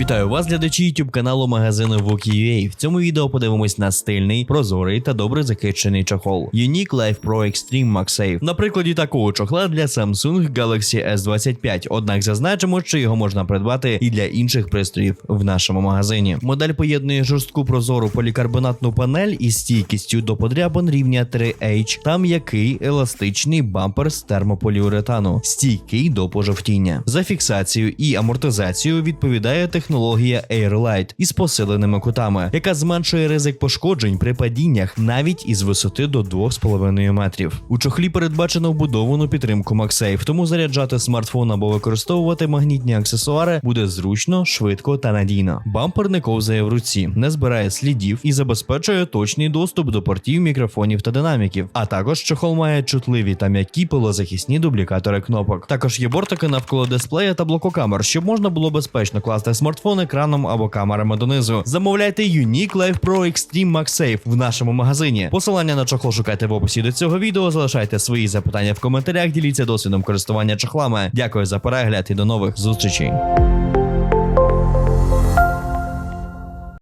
Вітаю вас, глядачі YouTube каналу магазину Wookie.ua. В цьому відео подивимось на стильний, прозорий та добре захищений чохол. Unique Life Pro Extreme MagSafe. На прикладі такого чохла для Samsung Galaxy S25. Однак зазначимо, що його можна придбати і для інших пристроїв в нашому магазині. Модель поєднує жорстку прозору полікарбонатну панель із стійкістю до подрябин рівня 3H та м'який еластичний бампер з термополіуретану, стійкий до пожовтіння. За фіксацію і амортизацію відповідає технологія Airlight із посиленими кутами, яка зменшує ризик пошкоджень при падіннях навіть із висоти до 2,5 метрів. У чохлі передбачено вбудовану підтримку MagSafe, тому заряджати смартфон або використовувати магнітні аксесуари буде зручно, швидко та надійно. Бампер не ковзає в руці, не збирає слідів і забезпечує точний доступ до портів, мікрофонів та динаміків. А також чохол має чутливі та м'які пилозахисні дублікатори кнопок. Також є бортики навколо дисплея та блококамер, щоб можна було безпечно класти смартфон екраном або камерами донизу. Замовляйте Unique Life Pro Extreme MagSafe в нашому магазині. Посилання на чохол шукайте в описі до цього відео. Залишайте свої запитання в коментарях, діліться досвідом користування чохлами. Дякую за перегляд і до нових зустрічей.